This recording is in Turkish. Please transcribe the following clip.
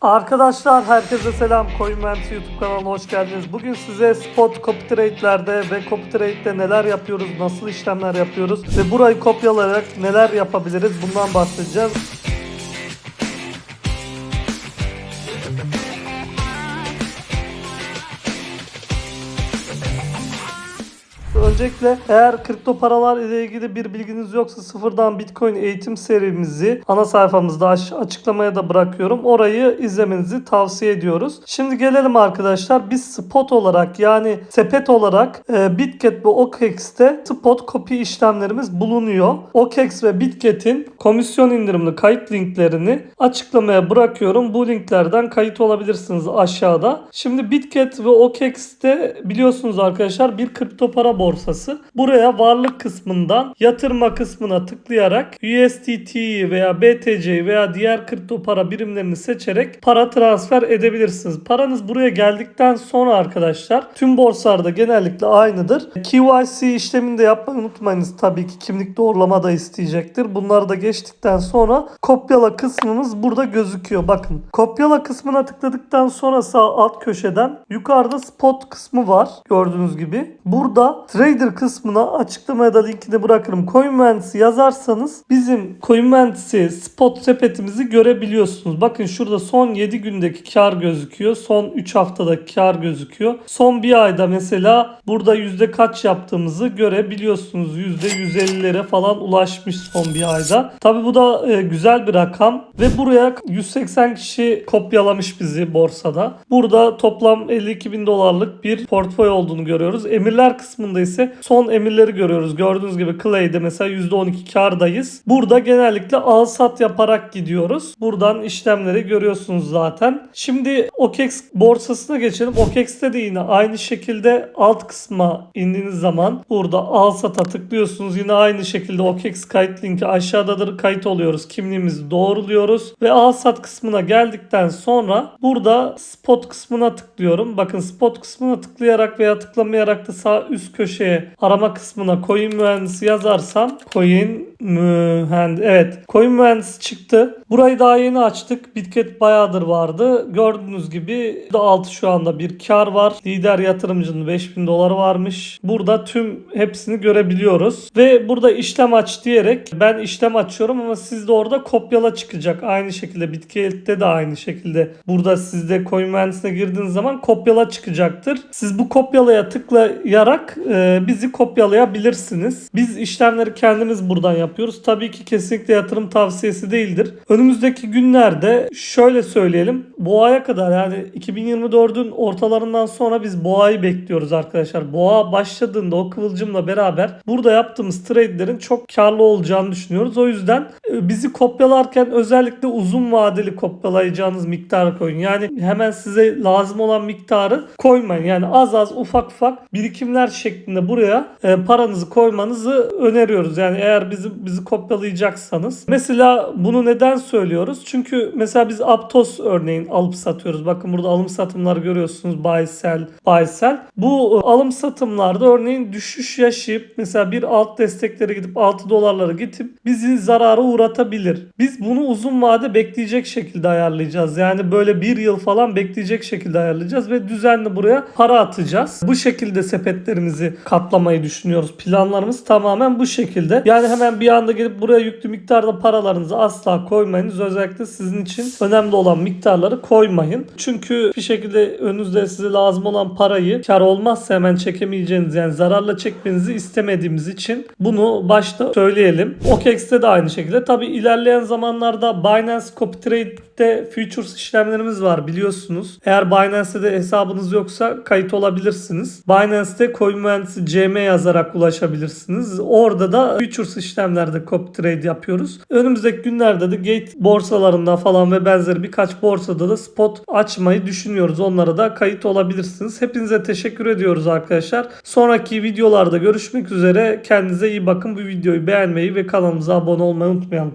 Arkadaşlar herkese selam. Coin Mühendisi YouTube kanalına hoş geldiniz. Bugün size spot copy trade'lerde ve copy trade'de neler yapıyoruz, nasıl işlemler yapıyoruz ve burayı kopyalayarak neler yapabiliriz bundan bahsedeceğiz. Öncelikle eğer kripto paralar ile ilgili bir bilginiz yoksa sıfırdan Bitcoin eğitim serimizi ana sayfamızda açıklamaya da bırakıyorum. Orayı izlemenizi tavsiye ediyoruz. Şimdi gelelim arkadaşlar. Biz spot olarak yani sepet olarak e, Bitget ve OKEX'te spot copy işlemlerimiz bulunuyor. OKEX ve Bitget'in komisyon indirimli kayıt linklerini açıklamaya bırakıyorum. Bu linklerden kayıt olabilirsiniz aşağıda. Şimdi Bitget ve OKEX'te biliyorsunuz arkadaşlar bir kripto para borsası. Buraya varlık kısmından yatırma kısmına tıklayarak USDT'yi veya BTC'yi veya diğer kripto para birimlerini seçerek para transfer edebilirsiniz. Paranız buraya geldikten sonra arkadaşlar tüm borsalarda genellikle aynıdır. KYC işlemini de yapmayı unutmayınız. Tabii ki kimlik doğrulama da isteyecektir. Bunları da geçtikten sonra kopyala kısmımız burada gözüküyor. Bakın kopyala kısmına tıkladıktan sonra sağ alt köşeden yukarıda spot kısmı var. Gördüğünüz gibi. Burada trader kısmına açıklamaya da linkini bırakırım. Coin Mühendisi yazarsanız bizim Coin Mühendisi spot sepetimizi görebiliyorsunuz. Bakın şurada son 7 gündeki kar gözüküyor. Son 3 haftada kar gözüküyor. Son bir ayda mesela burada yüzde kaç yaptığımızı görebiliyorsunuz. Yüzde 150'lere falan ulaşmış son bir ayda. Tabi bu da e, güzel bir rakam ve buraya 180 kişi kopyalamış bizi borsada. Burada toplam 52 bin dolarlık bir portföy olduğunu görüyoruz. Emirler kısmında ise son emirleri görüyoruz. Gördüğünüz gibi Clay'de mesela %12 kardayız. Burada genellikle al sat yaparak gidiyoruz. Buradan işlemleri görüyorsunuz zaten. Şimdi OKEX borsasına geçelim. OKEX'te de yine aynı şekilde alt kısma indiğiniz zaman burada al sata tıklıyorsunuz. Yine aynı şekilde OKEX kayıt linki aşağıdadır. Kayıt oluyoruz. Kimliğimizi doğruluyoruz ve al sat kısmına geldikten sonra burada spot kısmına tıklıyorum. Bakın spot kısmına tıklayarak veya tıklamayarak da sağ üst köşeye arama kısmına coin mühendisi yazarsam coin mühendis evet coin mühendisi çıktı. Burayı daha yeni açtık. Bitget bayağıdır vardı. Gördüğünüz gibi da altı şu anda bir kar var. Lider yatırımcının 5000 doları varmış. Burada tüm hepsini görebiliyoruz. Ve burada işlem aç diyerek ben işlem açıyorum ama sizde orada kopyala çıkacak. Aynı şekilde Bitget'te de aynı şekilde. Burada sizde coin mühendisine girdiğiniz zaman kopyala çıkacaktır. Siz bu kopyalaya tıklayarak e, bizi kopyalayabilirsiniz. Biz işlemleri kendimiz buradan yapıyoruz. Tabii ki kesinlikle yatırım tavsiyesi değildir. Önümüzdeki günlerde şöyle söyleyelim. Boğa'ya kadar yani 2024'ün ortalarından sonra biz Boğa'yı bekliyoruz arkadaşlar. Boğa başladığında o kıvılcımla beraber burada yaptığımız trade'lerin çok karlı olacağını düşünüyoruz. O yüzden e, bizi kopyalarken özellikle uzun vadeli kopyalayacağınız miktarı koyun. Yani hemen size lazım olan miktarı koymayın. Yani az az ufak ufak birikimler şeklinde buraya e, paranızı koymanızı öneriyoruz. Yani eğer bizi bizi kopyalayacaksanız. Mesela bunu neden söylüyoruz? Çünkü mesela biz Aptos örneğin alıp satıyoruz. Bakın burada alım satımları görüyorsunuz. Buy sell, buy sell. Bu e, alım satımlarda örneğin düşüş yaşayıp mesela bir alt destekleri gidip 6 dolarlara gidip bizi zarara uğratabilir. Biz bunu uzun vade bekleyecek şekilde ayarlayacağız. Yani böyle bir yıl falan bekleyecek şekilde ayarlayacağız ve düzenli buraya para atacağız. Bu şekilde sepetlerimizi katlamayı düşünüyoruz. Planlarımız tamamen bu şekilde. Yani hemen bir anda gelip buraya yüklü miktarda paralarınızı asla koymayınız. Özellikle sizin için önemli olan miktarları koymayın. Çünkü bir şekilde önünüzde size lazım olan parayı kar olmazsa hemen çekemeyeceğiniz yani zararla çekmenizi istemediğimiz için bunu başta söyleyelim. OKEX'te de aynı şekilde. Tabi ilerleyen zamanlarda Binance Copy Trade'de futures işlemlerimiz var biliyorsunuz. Eğer Binance'te de hesabınız yoksa kayıt olabilirsiniz. Binance'te coin mühendisi CM yazarak ulaşabilirsiniz. Orada da futures işlemlerde copy trade yapıyoruz. Önümüzdeki günlerde de gate borsalarında falan ve benzeri birkaç borsada da spot açmayı düşünüyoruz. Onlara da kayıt olabilirsiniz. Hepinize teşekkür ediyoruz arkadaşlar. Sonraki videolarda görüşmek üzere. Kendinize iyi bakın. Bu videoyu beğenmeyi ve kanalımıza abone olmayı unutmayalım.